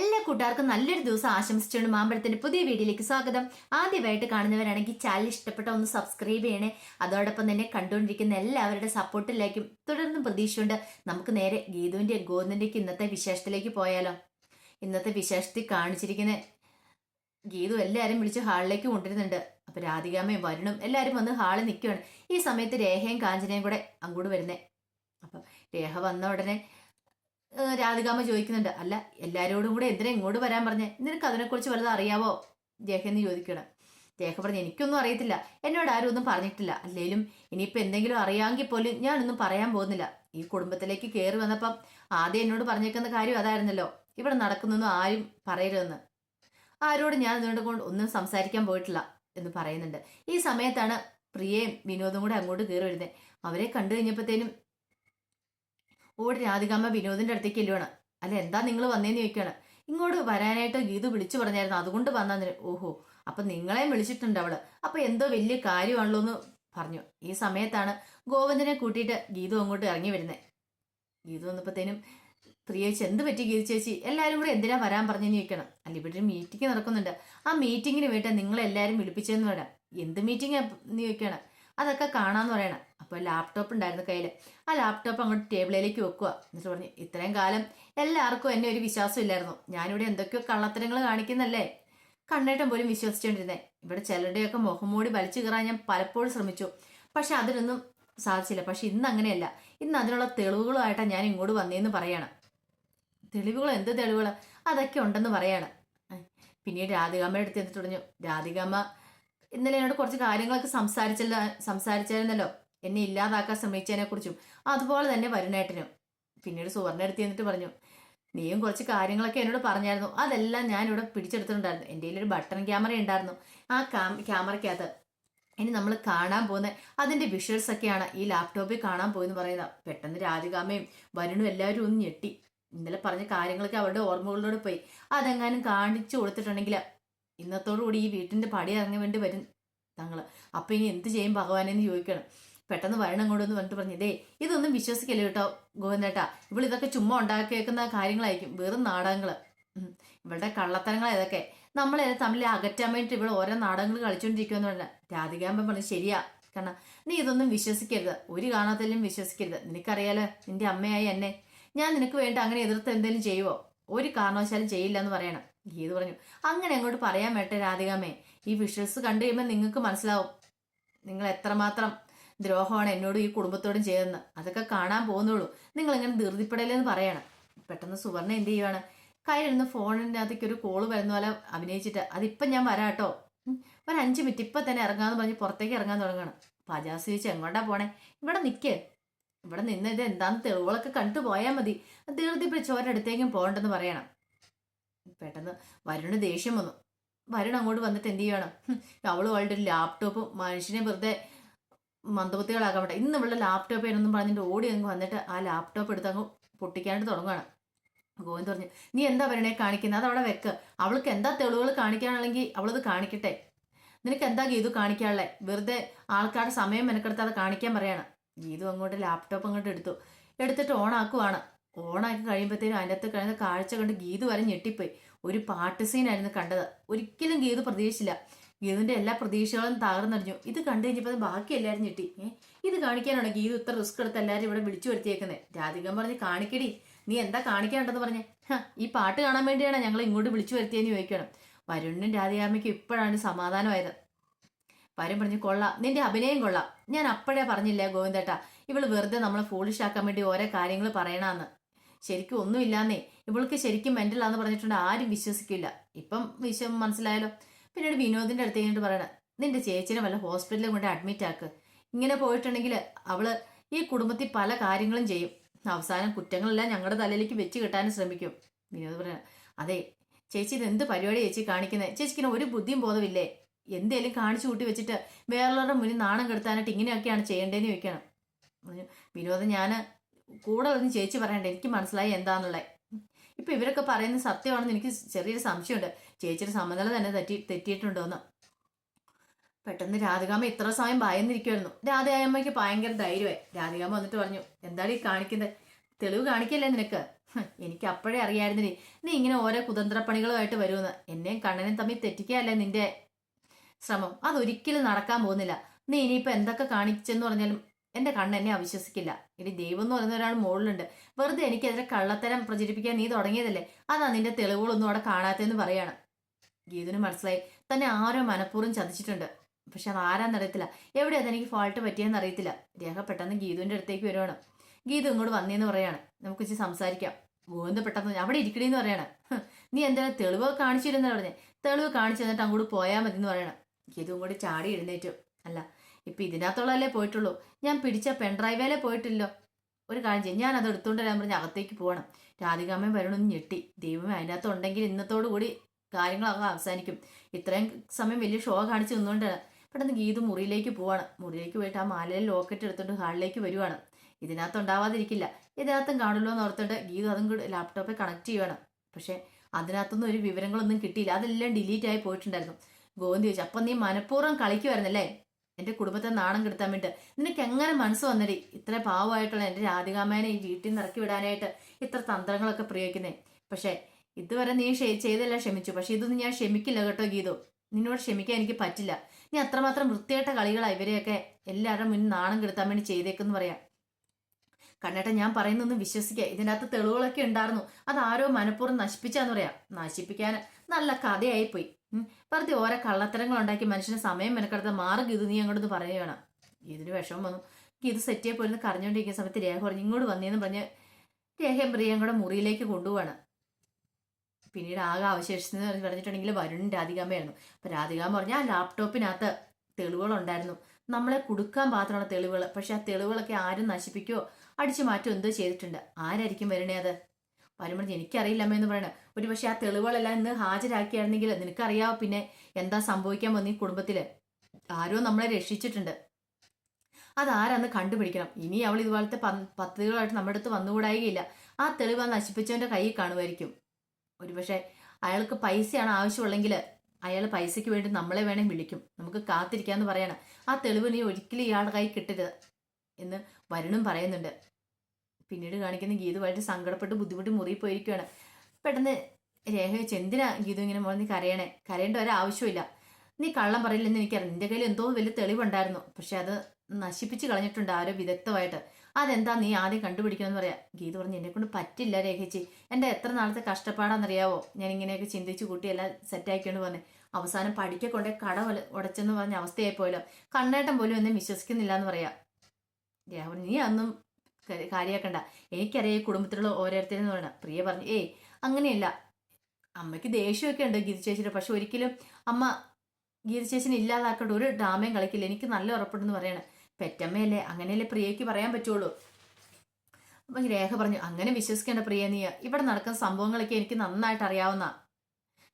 എല്ലാ കൂട്ടുകാർക്കും നല്ലൊരു ദിവസം ആശംസിച്ചുകൊണ്ട് മാമ്പഴത്തിന്റെ പുതിയ വീഡിയോയിലേക്ക് സ്വാഗതം. ആദ്യമായിട്ട് കാണുന്നവരാണെങ്കിൽ ചാനൽ ഇഷ്ടപ്പെട്ട ഒന്ന് സബ്സ്ക്രൈബ് ചെയ്യണേ. അതോടൊപ്പം തന്നെ കണ്ടുകൊണ്ടിരിക്കുന്ന എല്ലാവരുടെ സപ്പോർട്ടിലേക്കും തുടർന്നും പ്രതീക്ഷയുണ്ട്. നമുക്ക് നേരെ ഗീതുവിന്റെ ഗോവിന്ദന്റെക്ക് ഇന്നത്തെ വിശേഷത്തിലേക്ക് പോയാലോ. ഇന്നത്തെ വിശേഷത്തിൽ കാണിച്ചിരിക്കുന്ന ഗീതു എല്ലാവരും വിളിച്ച് ഹാളിലേക്ക് കൊണ്ടിരുന്നുണ്ട് അപ്പൊ രാധികാമയും വരുണും എല്ലാവരും വന്ന് ഹാളിൽ നിൽക്കുകയാണ്. ഈ സമയത്ത് രേഖയും കാഞ്ചനയും കൂടെ അങ്ങോട്ട് വരുന്നേ. അപ്പം രേഖ വന്ന ഉടനെ രാധികാമ്മ ചോദിക്കുന്നുണ്ട് അല്ല എല്ലാരോടും കൂടെ എന്തിനാ ഇങ്ങോട്ട് വരാൻ പറഞ്ഞേ? നിനക്ക് അതിനെക്കുറിച്ച് വല്ലതും അറിയാവോ? എന്ന് ചോദിക്കണം രേഖ പറഞ്ഞു എനിക്കൊന്നും അറിയത്തില്ല. എന്നോട് ആരും ഒന്നും പറഞ്ഞിട്ടില്ല. അല്ലേലും ഇനിയിപ്പോൾ എന്തെങ്കിലും അറിയാമെങ്കിൽ പോലും ഞാനൊന്നും പറയാൻ പോകുന്നില്ല. ഈ കുടുംബത്തിലേക്ക് കയറി വന്നപ്പം ആദ്യം എന്നോട് പറഞ്ഞേക്കുന്ന കാര്യം അതായിരുന്നല്ലോ. ഇവിടെ നടക്കുന്നൊന്നും ആരും പറയരുതെന്ന്. ആരോട് ഞാൻ അതുകൊണ്ട് കൊണ്ട് ഒന്നും സംസാരിക്കാൻ പോയിട്ടില്ല എന്ന് പറയുന്നുണ്ട്. ഈ സമയത്താണ് പ്രിയയും വിനോദും കൂടെ അങ്ങോട്ട് കയറി വരുന്നത്. അവരെ കണ്ടു കഴിഞ്ഞപ്പോഴത്തേനും ഓടി രാധികാമ്മ വിനോദിന്റെ അടുത്തേക്ക് എല്ലുവാണ് അല്ല എന്താ നിങ്ങൾ വന്നേന്ന് ചോദിക്കുകയാണ്? ഇങ്ങോട്ട് വരാനായിട്ട് ഗീതു വിളിച്ചു പറഞ്ഞായിരുന്നു. അതുകൊണ്ട് വന്നു ഓഹോ അപ്പൊ നിങ്ങളെയും വിളിച്ചിട്ടുണ്ട് അവൾ. അപ്പൊ എന്തോ വലിയ കാര്യമാണല്ലോ എന്ന് പറഞ്ഞു. ഈ സമയത്താണ് ഗോവിന്ദനെ കൂട്ടിയിട്ട് ഗീതു അങ്ങോട്ട് ഇറങ്ങി വരുന്നത് ഗീതു വന്നപ്പോഴത്തേനും പ്രിയ ചേച്ചി എന്ത് പറ്റി ഗീതു ചേച്ചി? എല്ലാവരും കൂടെ എന്തിനാ വരാൻ പറഞ്ഞു ചോദിക്കണം അല്ല ഇവിടെ ഒരു മീറ്റിംഗ് നടക്കുന്നുണ്ട്. ആ മീറ്റിങ്ങിന് വേണ്ട നിങ്ങളെല്ലാവരും വിളിപ്പിച്ചെന്ന് വേണം എന്ത് മീറ്റിംഗ് എന്ന് ചോദിക്കണം അതൊക്കെ കാണാന്ന് പറയണം. അപ്പോൾ ലാപ്ടോപ്പ് ഉണ്ടായിരുന്നു കയ്യിൽ ആ ലാപ്ടോപ്പ് അങ്ങോട്ട് ടേബിളിലേക്ക് വെക്കുക എന്നിട്ട് പറഞ്ഞു ഇത്രയും കാലം എല്ലാവർക്കും എന്നെ ഒരു വിശ്വാസം ഇല്ലായിരുന്നു. ഞാനിവിടെ എന്തൊക്കെയോ കള്ളത്തരങ്ങൾ കാണിക്കുന്നല്ലേ? കണ്ണേട്ടം പോലും വിശ്വസിച്ചുകൊണ്ടിരുന്നേ. ഇവിടെ ചിലരുടെയൊക്കെ മുഖം മൂടി വലിച്ചു കയറാൻ ഞാൻ പലപ്പോഴും ശ്രമിച്ചു. പക്ഷെ അതിനൊന്നും സാധിച്ചില്ല. പക്ഷെ ഇന്ന് അങ്ങനെയല്ല. ഇന്ന് അതിനുള്ള തെളിവുകളുമായിട്ടാണ് ഞാൻ ഇങ്ങോട്ട് വന്നേന്ന് പറയണം. തെളിവുകൾ എന്ത് തെളിവുകൾ അതൊക്കെ ഉണ്ടെന്ന് പറയാണ്. പിന്നീട് രാധികാമ്മയുടെ അടുത്ത് പറഞ്ഞു രാധികാമ്മ ഇന്നലെ എന്നോട് കുറച്ച് കാര്യങ്ങളൊക്കെ സംസാരിച്ചല്ല സംസാരിച്ചായിരുന്നല്ലോ. എന്നെ ഇല്ലാതാക്കാൻ ശ്രമിച്ചതിനെ കുറിച്ചും അതുപോലെ തന്നെ വരുണേട്ടനും. പിന്നീട് സുവർണ എടുത്ത് എന്നിട്ട് പറഞ്ഞു നീയും കുറച്ച് കാര്യങ്ങളൊക്കെ എന്നോട് പറഞ്ഞായിരുന്നു. അതെല്ലാം ഞാൻ ഇവിടെ പിടിച്ചെടുത്തിട്ടുണ്ടായിരുന്നു. എന്റെ ഒരു ബട്ടൺ ക്യാമറ ഉണ്ടായിരുന്നു. ആ ക്യാമറയ്ക്കകത്ത് ഇനി നമ്മൾ കാണാൻ പോകുന്ന അതിന്റെ വിഷ്വൽസ് ഒക്കെയാണ് ഈ ലാപ്ടോപ്പിൽ കാണാൻ പോയെന്ന് പറയുന്നത്. പെട്ടെന്ന് രാജകാമയും വരുണും എല്ലാവരും ഒന്ന് ഞെട്ടി. ഇന്നലെ പറഞ്ഞ കാര്യങ്ങളൊക്കെ അവരുടെ ഓർമ്മകളിലൂടെ പോയി. അതെങ്ങാനും കാണിച്ചു കൊടുത്തിട്ടുണ്ടെങ്കിൽ ഇന്നത്തോടുകൂടി ഈ വീട്ടിന്റെ പടി ഇറങ്ങി വേണ്ടി വരും തങ്ങൾ അപ്പം ഇനി എന്ത് ചെയ്യും ഭഗവാനെന്ന് ചോദിക്കണം. പെട്ടെന്ന് വരണം എന്ന് പറഞ്ഞിട്ട് പറഞ്ഞു ഇതേ ഇതൊന്നും വിശ്വസിക്കല്ലേ കേട്ടോ ഗോവിന്ദേട്ടാ. ഇവൾ ഇതൊക്കെ ചുമ്മാ ഉണ്ടാക്കിയേക്കുന്ന കാര്യങ്ങളായിരിക്കും. വെറും നാടകങ്ങൾ ഇവളുടെ കള്ളത്തരങ്ങൾ ഇതൊക്കെ. നമ്മളെ തമ്മിൽ അകറ്റാൻ വേണ്ടിയിട്ട് ഇവിടെ ഓരോ നാടകങ്ങൾ കളിച്ചുകൊണ്ടിരിക്കുമെന്ന് പറഞ്ഞ. രാധികാമ്പൻ പറഞ്ഞു ശരിയാ. കാരണം നീ ഇതൊന്നും വിശ്വസിക്കരുത്. ഒരു കാണാത്തല്ലും വിശ്വസിക്കരുത്. നിനക്കറിയാലോ നിന്റെ അമ്മയായി എന്നെ. ഞാൻ നിനക്ക് വേണ്ടി അങ്ങനെ എതിർത്ത് എന്തെങ്കിലും ചെയ്യുവോ? ഒരു കാരണവശാലും ചെയ്യില്ല എന്ന് പറയണം. ഗീത് പറഞ്ഞു അങ്ങനെ അങ്ങോട്ട് പറയാൻ വേട്ടെ രാധികാമേ. ഈ വിഷ്വൽസ് കണ്ടു കഴിയുമ്പോൾ നിങ്ങൾക്ക് മനസ്സിലാവും. നിങ്ങൾ എത്രമാത്രം ദ്രോഹമാണ് എന്നോടും ഈ കുടുംബത്തോടും ചെയ്തതെന്ന്. അതൊക്കെ കാണാൻ പോകുന്നുള്ളൂ. നിങ്ങൾ ഇങ്ങനെ ധൃതിപ്പെടലെന്ന് പറയണം. പെട്ടെന്ന് സുവർണ എന്ത് ചെയ്യുവാണ്? കയ്യിലിരുന്ന് ഫോണിന്റെ അകത്തേക്ക് ഒരു കോൾ വരുന്ന പോലെ അഭിനയിച്ചിട്ട് അതിപ്പം ഞാൻ വരാട്ടോ ഒരു അഞ്ച് മിനിറ്റ് ഇപ്പം തന്നെ ഇറങ്ങാന്ന് പറഞ്ഞ് പുറത്തേക്ക് ഇറങ്ങാൻ തുടങ്ങണം പാചാസ് ചോദിച്ചു എങ്ങോട്ടാ പോണേ? ഇവിടെ നിൽക്ക് ഇവിടെ നിന്ന് ഇത് എന്താണെന്ന് തെളിവുകളൊക്കെ കണ്ടു പോയാൽ മതി. ധൃതി പിടിച്ച് ഒരിടത്തേക്കും പോകണ്ടെന്ന് പറയണം. പെട്ടെന്ന് വരുണ് ദേഷ്യം വന്നു. വരുൺ അങ്ങോട്ട് വന്നിട്ട് എന്ത് ചെയ്യണം? അവളും അവളുടെ ഒരു ലാപ്ടോപ്പ് മനുഷ്യനെ വെറുതെ മന്ദബുദ്ധികളാക്കാൻ പറ്റും ഇന്ന് ഇവളുടെ ലാപ്ടോപ്പ് എന്നൊന്നും പറഞ്ഞിട്ട് ഓടി അങ്ങ് വന്നിട്ട് ആ ലാപ്ടോപ്പ് എടുത്ത് അങ്ങ് പൊട്ടിക്കാനായിട്ട് തുടങ്ങുകയാണ് ഗോവിന്ദ് പറഞ്ഞു നീ എന്താ വരണെ കാണിക്കുന്നത് അത് വെക്ക്. അവൾക്ക് എന്താ തെളിവുകൾ കാണിക്കാനാണെങ്കിൽ അവളത് കാണിക്കട്ടെ. നിനക്ക് എന്താ ഗീതു കാണിക്കാനുള്ളത് വെറുതെ ആൾക്കാരുടെ സമയം മെനക്കെടുത്ത് അത് കാണിക്കാൻ പറയാണ്. ഗീതു അങ്ങോട്ട് ലാപ്ടോപ്പ് അങ്ങോട്ട് എടുത്തു. എടുത്തിട്ട് ഓണാക്കുവാണ്. ഓണാക്കി കഴിയുമ്പോഴത്തേനും അതിനകത്ത് കഴിഞ്ഞ കാഴ്ച കണ്ട് ഗീതു വരെ ഞെട്ടിപ്പോയി. ഒരു പാട്ട് സീനായിരുന്നു കണ്ടത്. ഒരിക്കലും ഗീതു പ്രതീക്ഷിച്ചില്ല. ഗീതുവിന്റെ എല്ലാ പ്രതീക്ഷകളും തകർന്നറിഞ്ഞു ഇത് കണ്ടു കഴിഞ്ഞപ്പോൾ ബാക്കി എല്ലാവരും ഞെട്ടി. ഇത് കാണിക്കാനാണ് ഗീതു ഇത്ര റിസ്ക് എടുത്ത് എല്ലാവരും ഇവിടെ വിളിച്ചു വരുത്തിയേക്കുന്നത് രാധികൻ പറഞ്ഞ് കാണിക്കടി നീ എന്താ കാണിക്കാനുണ്ടെന്ന് പറഞ്ഞേ? ഈ പാട്ട് കാണാൻ വേണ്ടിയാണ് ഞങ്ങൾ ഇങ്ങോട്ട് വിളിച്ചു വരുത്തിയെന്ന് ചോദിക്കണം. വരുണിനും രാധികാമ്മയ്ക്കും ഇപ്പോഴാണ് സമാധാനമായത്. വരും പറഞ്ഞു കൊള്ളാം. നിന്റെ അഭിനയം കൊള്ളാം. ഞാൻ അപ്പോഴേ പറഞ്ഞില്ലേ ഗോവിന്ദേട്ടാ ഇവൾ വെറുതെ നമ്മളെ ഫോളിഷാക്കാൻ വേണ്ടി ഓരോ കാര്യങ്ങൾ പറയണമെന്ന് ശരിക്കും ഒന്നുമില്ലാന്നേ. ഇവൾക്ക് ശരിക്കും മെന്റലാന്ന് പറഞ്ഞിട്ടുണ്ട്. ആരും വിശ്വസിക്കില്ല. ഇപ്പം വിശ്വം മനസ്സിലായല്ലോ. പിന്നീട് വിനോദിന്റെ അടുത്ത് കഴിഞ്ഞിട്ട് പറയണ നിന്റെ ചേച്ചിനെ വല്ല ഹോസ്പിറ്റലിൽ കൊണ്ട് അഡ്മിറ്റ് ആക്ക്. ഇങ്ങനെ പോയിട്ടുണ്ടെങ്കിൽ അവൾ ഈ കുടുംബത്തിൽ പല കാര്യങ്ങളും ചെയ്യും. അവസാനം കുറ്റങ്ങളെല്ലാം ഞങ്ങളുടെ തലയിലേക്ക് വെച്ച് കിട്ടാനും ശ്രമിക്കും. വിനോദ് പറയണ അതെ ചേച്ചി ഇത് എന്ത് പരിപാടി ചേച്ചി കാണിക്കുന്നത് ചേച്ചിക്കിന് ഒരു ബുദ്ധിയും ബോധമില്ലേ എന്തേലും കാണിച്ചു കൂട്ടി വെച്ചിട്ട് വേറുള്ളവരുടെ മുന്നിൽ നാണം കെടുത്താനായിട്ട് ഇങ്ങനെയൊക്കെയാണ് ചെയ്യേണ്ടതെന്ന് ചോദിക്കണം. വിനോദ് ഞാൻ കൂടെ ഒന്ന് ചേച്ചി പറയണ്ട എനിക്ക് മനസ്സിലായി എന്താന്നുള്ളത് ഇപ്പൊ ഇവരൊക്കെ പറയുന്ന സത്യമാണെന്ന് എനിക്ക് ചെറിയൊരു സംശയമുണ്ട്. ചേച്ചിയുടെ സമനില തന്നെ തെറ്റി തെറ്റിയിട്ടുണ്ടോന്ന്. പെട്ടെന്ന് രാധികാമ്മ ഇത്ര സമയം ഭയന്നിരിക്കുമായിരുന്നു രാധികാമ്മയ്ക്ക് ഭയങ്കര ധൈര്യമായി. രാധികാമ്മ വന്നിട്ട് പറഞ്ഞു എന്താണ് ഈ കാണിക്കുന്നത് തെളിവ് കാണിക്കല്ലേ നിനക്ക്? എനിക്ക് അപ്പോഴേ അറിയായിരുന്നില്ലേ? നീ ഇങ്ങനെ ഓരോ കുതന്ത്രപ്പണികളുമായിട്ട് വരുമെന്ന്. എന്നെയും കണ്ണനെയും തമ്മിൽ തെറ്റിക്കുകയല്ലേ നിന്റെ ശ്രമം? അതൊരിക്കലും നടക്കാൻ പോകുന്നില്ല. നീ ഇനിയിപ്പോ എന്തൊക്കെ കാണിച്ചെന്ന് പറഞ്ഞാലും എന്റെ കണ്ണ് എന്നെ അവിശ്വസിക്കില്ല. ഇനി ദൈവം എന്ന് പറയുന്ന ഒരാൾ മുകളിലുണ്ട്. വെറുതെ എനിക്കെതിരെ കള്ളത്തരം പ്രചരിപ്പിക്കാൻ നീ തുടങ്ങിയതല്ലേ? അതാ നിന്റെ തെളിവുകളൊന്നും അവിടെ കാണാത്തതെന്ന് പറയാണ്. ഗീതുന് മനസ്സിലായി. തന്നെ ആരോ മനഃപൂർവം ചതിച്ചിട്ടുണ്ട്. പക്ഷെ അത് ആരാന്നറിയത്തില്ല എവിടെ അതെനിക്ക് ഫാൾട്ട് പറ്റിയെന്ന് അറിയത്തില്ല. രേഖ പെട്ടെന്ന് ഗീതുവിന്റെ അടുത്തേക്ക് വരുവാണ്. ഗീതു ഇങ്ങോട്ട് വന്നേന്ന് പറയാണ്. നമുക്ക് ഇച്ചിരി സംസാരിക്കാം. ഗോവിന്ദ പെട്ടെന്ന് അവിടെ ഇരിക്കണേന്ന് പറയാണ്. "ഹ്, നീ എന്തായാലും തെളിവ് കാണിച്ചിരുന്ന പറഞ്ഞേ? തെളിവ് കാണിച്ചു തന്നിട്ട് അങ്ങോട്ട് പോയാൽ മതി എന്ന് പറയണം. ഗീതു കൂടി ചാടി എഴുന്നേറ്റു. അല്ല ഇപ്പൊ ഇതിനകത്തുള്ളതല്ലേ പോയിട്ടുള്ളൂ. ഞാൻ പിടിച്ച പെൺഡ്രൈവേലേ പോയിട്ടില്ലോ. ഒരു കാര്യം ചെയ്യും. ഞാൻ അത് എടുത്തുകൊണ്ട് വരാൻ പറഞ്ഞ് അകത്തേക്ക് പോകണം. രാധികാമ്മയും വരണമെന്ന് ഞെട്ടി. ദൈവമേ അതിനകത്ത് ഉണ്ടെങ്കിൽ ഇന്നത്തോടു കൂടി കാര്യങ്ങളൊക്കെ അവസാനിക്കും. ഇത്രയും സമയം വലിയ ഷോ കാണിച്ച് നിന്നുകൊണ്ടാണ് പെട്ടെന്ന് ഗീതു മുറിയിലേക്ക് പോവാണ്. മുറിയിലേക്ക് പോയിട്ട് ആ മാലയിൽ ലോക്കറ്റ് എടുത്തുകൊണ്ട് ഹാളിലേക്ക് വരുവാണ്. ഇതിനകത്ത് ഉണ്ടാവാതിരിക്കില്ല. ഇതിനകത്തും കാണുമല്ലോ എന്ന് ഓർത്തിട്ട് ഗീതു അതും കൂടി ലാപ്ടോപ്പിൽ കണക്ട് ചെയ്യണം പക്ഷേ അതിനകത്തൊന്നും ഒരു വിവരങ്ങളൊന്നും കിട്ടിയില്ല. അതെല്ലാം ഡിലീറ്റ് ആയി പോയിട്ടുണ്ടായിരുന്നു. ഗോവിന്ദ് ചോദിച്ചു അപ്പം നീ മനഃപൂർവം കളിക്കുമായിരുന്നല്ലേ എന്റെ കുടുംബത്തെ നാണം കെടുത്താൻ വേണ്ടി നിനക്ക് എങ്ങനെ മനസ്സ് വന്നടി? ഇത്ര പാവമായിട്ടുള്ള എന്റെ രാധികാമേനെ ഈ വീട്ടിൽ നിന്ന് ഇറക്കി വിടാനായിട്ട് ഇത്ര തന്ത്രങ്ങളൊക്കെ പ്രയോഗിക്കുന്നേ. പക്ഷേ ഇതുവരെ നീ ചെയ്തല്ല ക്ഷമിച്ചു. പക്ഷെ ഇതൊന്നും ഞാൻ ക്ഷമിക്കില്ല കേട്ടോ ഗീതു. നിന്നോട് ക്ഷമിക്കാൻ എനിക്ക് പറ്റില്ല. നീ അത്രമാത്രം വൃത്തിയായിട്ട കളികളാ ഇവരെയൊക്കെ എല്ലാവരുടെ മുന്നിൽ നാണം കെടുത്താൻ വേണ്ടി ചെയ്തേക്കെന്ന് പറയാം. കണ്ണേട്ട ഞാൻ പറയുന്നൊന്നും വിശ്വസിക്കുക ഇതിനകത്ത് തെളിവുകളൊക്കെ ഉണ്ടായിരുന്നു. അത് ആരോ മനഃപൂർവം നശിപ്പിച്ചാന്ന് പറയാം. നശിപ്പിക്കാൻ നല്ല കഥയായി പോയി ഉം. വെറുതെ ഓരോ കള്ളത്തരങ്ങൾ ഉണ്ടാക്കി മനുഷ്യന് സമയം മെനക്കെടുത്ത മാറും ഇത് നീ അങ്ങോട്ട് പറയുകയാണ് ഇതിന് വിഷമം വന്നു. ഇത് സെറ്റ് ചെയ്യാൻ ഇരുന്ന് കരഞ്ഞുകൊണ്ടിരിക്കുന്ന സമയത്ത് രേഖ പറഞ്ഞു ഇങ്ങോട്ട് വന്നേന്ന് പറഞ്ഞ് രേഖയും പ്രിയയും കൂടെ മുറിയിലേക്ക് കൊണ്ടുപോവാണ്. പിന്നീട് ആകെ അവശേഷിച്ചെന്ന് പറഞ്ഞിട്ടുണ്ടെങ്കിൽ വരുൺ രാധികാമയായിരുന്നു അപ്പൊ രാധികാമ പറഞ്ഞ ആ ലാപ്ടോപ്പിനകത്ത് തെളിവുകളുണ്ടായിരുന്നു. നമ്മളെ കൊടുക്കാൻ മാത്രമാണ് തെളിവുകൾ. പക്ഷെ ആ തെളിവുകളൊക്കെ ആരും നശിപ്പിക്കുകയോ അടിച്ചു മാറ്റോ എന്തോ ചെയ്തിട്ടുണ്ട്. ആരായിരിക്കും വരണേ അത്? വരുമ്പോൾ എനിക്കറിയില്ലമ്മ എന്ന് പറയണ. ഒരു പക്ഷെ ആ തെളിവുകളെല്ലാം ഇന്ന് ഹാജരാക്കിയായിരുന്നെങ്കിൽ നിനക്കറിയാവോ പിന്നെ എന്താ സംഭവിക്കാൻ വന്നു ഈ കുടുംബത്തിൽ? ആരോ നമ്മളെ രക്ഷിച്ചിട്ടുണ്ട്. അതാരാന്ന് കണ്ടുപിടിക്കണം. ഇനി അവൾ ഇതുപോലത്തെ പദ്ധതികളായിട്ട് നമ്മുടെ അടുത്ത് വന്നുകൂടായികയില്ല. ആ തെളിവ് ആ നശിപ്പിച്ചവന്റെ കയ്യിൽ കാണുമായിരിക്കും. ഒരുപക്ഷെ അയാൾക്ക് പൈസയാണ് ആവശ്യമുള്ളെങ്കിൽ അയാൾ പൈസയ്ക്ക് വേണ്ടി നമ്മളെ വേണേൽ വിളിക്കും. നമുക്ക് കാത്തിരിക്കാന്ന് പറയണം. ആ തെളിവ് നീ ഒരിക്കലും ഇയാളുടെ കൈ കിട്ടരുത് എന്ന് വരുണും പറയുന്നുണ്ട്. പിന്നീട് കാണിക്കുന്ന ഗീതു വളരെ സങ്കടപ്പെട്ട് ബുദ്ധിമുട്ടി മുറിയിൽ പോയിരിക്കുകയാണ് പെട്ടെന്ന് രേഖ വെച്ച് എന്തിനാ ഗീതു ഇങ്ങനെ മോൾ നീ കരയണേ? കരയേണ്ട ഒരാവശ്യമില്ല നീ കള്ളം പറയില്ലെന്ന് എനിക്കറിയാം. നിന്റെ കയ്യിൽ എന്തോ വലിയ തെളിവുണ്ടായിരുന്നു. പക്ഷെ അത് നശിപ്പിച്ച് കളഞ്ഞിട്ടുണ്ട് ആരോ വിദഗ്ധമായിട്ട്. അതെന്താ നീ ആദ്യം കണ്ടുപിടിക്കണമെന്ന് പറയാം? ഗീതു പറഞ്ഞു എന്നെ കൊണ്ട് പറ്റില്ല രേഖച്ചി എന്റെ എത്ര നാളത്തെ കഷ്ടപ്പാടാണെന്നറിയാവോ? ഞാൻ ഇങ്ങനെയൊക്കെ ചിന്തിച്ച് കൂട്ടി എല്ലാം സെറ്റാക്കിയോണ്ട് വന്നേ. അവസാനം പഠിക്ക കൊണ്ടേ കട ഉടച്ചെന്ന് പറഞ്ഞ അവസ്ഥയായി പോയല്ലോ കണ്ണേട്ടം പോലും എന്നെ വിശ്വസിക്കുന്നില്ല എന്ന് പറയാം. രേഖ പറഞ്ഞു, നീ അതൊന്നും ക- കാര്യാക്കണ്ട. എനിക്കറിയാം ഈ കുടുംബത്തിലുള്ള ഓരോരുത്തരെന്ന് പറയണം. പ്രിയ പറഞ്ഞു ഏയ് അങ്ങനെയല്ല. അമ്മയ്ക്ക് ദേഷ്യമൊക്കെ ഉണ്ട് ചേച്ചിയുടെ. പക്ഷെ ഒരിക്കലും അമ്മ ചേച്ചിനെ ഇല്ലാതാക്കേണ്ട ഒരു ഡ്രാമയും കളിക്കില്ല. എനിക്ക് നല്ല ഉറപ്പുണ്ടെന്ന് പറയണേ. പെറ്റമ്മയല്ലേ? അങ്ങനെയല്ലേ പ്രിയയ്ക്ക് പറയാൻ പറ്റുള്ളൂ? അപ്പൊ രേഖ പറഞ്ഞു അങ്ങനെ വിശ്വസിക്കേണ്ട പ്രിയ നീ. ഇവിടെ നടക്കുന്ന സംഭവങ്ങളൊക്കെ എനിക്ക് നന്നായിട്ട് അറിയാവുന്ന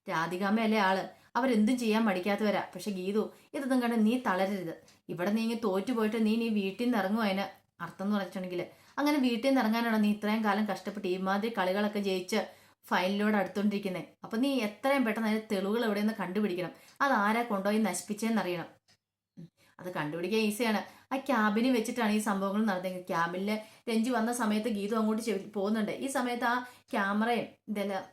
രാധികാമ്മയല്ലേ ആൾ? അവരെന്തും ചെയ്യാൻ മടിക്കാത്തവരാ. പക്ഷെ ഗീതു ഇതൊന്നും കണ്ട് നീ തളരരുത്. ഇവിടെ നീ ഇങ്ങനെ തോറ്റു പോയിട്ട് നീ നീ വീട്ടിൽ നിന്ന് ഇറങ്ങും അതിന്? അർത്ഥം എന്ന് പറഞ്ഞിട്ടുണ്ടെങ്കിൽ അങ്ങനെ വീട്ടിൽ നിന്ന് ഇറങ്ങാനാണോ നീ ഇത്രയും കാലം കഷ്ടപ്പെട്ട് ഇമാതിരി കളികളൊക്കെ ജയിച്ച് ഫൈനലിലൂടെ അടുത്തോണ്ടിരിക്കുന്നത് അപ്പൊ നീ എത്രയും പെട്ടെന്ന് അതിന്റെ തെളിവുകൾ എവിടെയെന്ന് കണ്ടുപിടിക്കണം. അത് ആരാ കൊണ്ടുപോയി നശിപ്പിച്ചതെന്ന് അറിയണം അത് കണ്ടുപിടിക്കാൻ ഈസിയാണ്. ആ ക്യാബിന് വെച്ചിട്ടാണ് ഈ സംഭവങ്ങൾ നടന്നത് ക്യാബിനിൽ രഞ്ജു വന്ന സമയത്ത് ഗീതു അങ്ങോട്ട് പോകുന്നുണ്ട്. ഈ സമയത്ത് ആ ക്യാമറയും ഇതെല്ലാം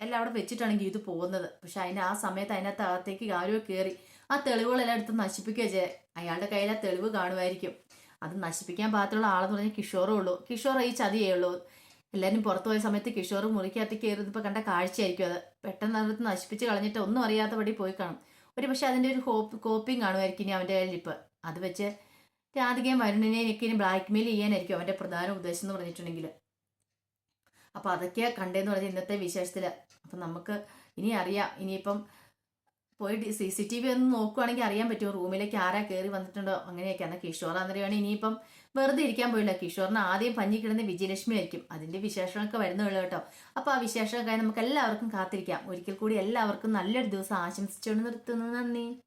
എല്ലാം അവിടെ വെച്ചിട്ടാണ് ഗീതു പോകുന്നത്. പക്ഷെ അതിന്റെ ആ സമയത്ത് അതിനകത്ത് അകത്തേക്ക് ആരോ കയറി ആ തെളിവുകളെല്ലാം എടുത്ത് നശിപ്പിക്കുക അയാളുടെ കയ്യിൽ ആ തെളിവ് കാണുമായിരിക്കും. അത് നശിപ്പിക്കാൻ പാകത്തുള്ള ആളെന്ന് പറഞ്ഞാൽ കിഷോറേ ഉള്ളൂ. കിഷോർ ഈ ചതിയേ ഉള്ളൂ എല്ലാവരും പുറത്തു പോയ സമയത്ത് കിഷോർ മുറിക്കകത്ത് കയറുന്നപ്പോൾ കണ്ട കാഴ്ചയായിരിക്കും അത്. പെട്ടെന്ന് അതിനകത്ത് നശിപ്പിച്ച് കളഞ്ഞിട്ട് ഒന്നും അറിയാത്തപടി പോയി കാണും. ഒരു പക്ഷെ അതിന്റെ ഒരു ഹോപ്പ് കോപ്പിയും കാണുമായിരിക്കും ഇനി അവന്റെ കയ്യിൽ ഇപ്പൊ. അത് വെച്ച് രാധികയും വരുണിനെയൊക്കെ ഇനി ബ്ലാക്ക് മെയിൽ ചെയ്യാനായിരിക്കും അവന്റെ പ്രധാന ഉദ്ദേശം എന്ന് പറഞ്ഞിട്ടുണ്ടെങ്കിൽ അപ്പോൾ അതൊക്കെയാണ് കണ്ടതെന്ന് പറഞ്ഞാൽ ഇന്നത്തെ വിശേഷത്തിൽ അപ്പം നമുക്ക് ഇനി അറിയാം. ഇനിയിപ്പം പോയി സി സി ടി വി ഒന്ന് നോക്കുവാണെങ്കിൽ അറിയാൻ പറ്റുമോ? റൂമിലേക്ക് ആരാ കയറി വന്നിട്ടുണ്ടോ? അങ്ങനെയൊക്കെ. എന്നാൽ കിഷോർ അന്നേരമാണ് ഇനിയിപ്പം വെറുതെ ഇരിക്കാൻ പോയില്ല. കിഷോറിന് ആദ്യം പഞ്ഞി കിടന്ന് വിജയലക്ഷ്മി ആയിരിക്കും. അതിന്റെ വിശേഷങ്ങളൊക്കെ വരുന്നുള്ളൂ കേട്ടോ. അപ്പൊ ആ വിശേഷമൊക്കെ നമുക്ക് എല്ലാവർക്കും കാത്തിരിക്കാം. ഒരിക്കൽ കൂടി എല്ലാവർക്കും നല്ലൊരു ദിവസം ആശംസിച്ചുകൊണ്ട് നിർത്തുന്നു. നന്ദി.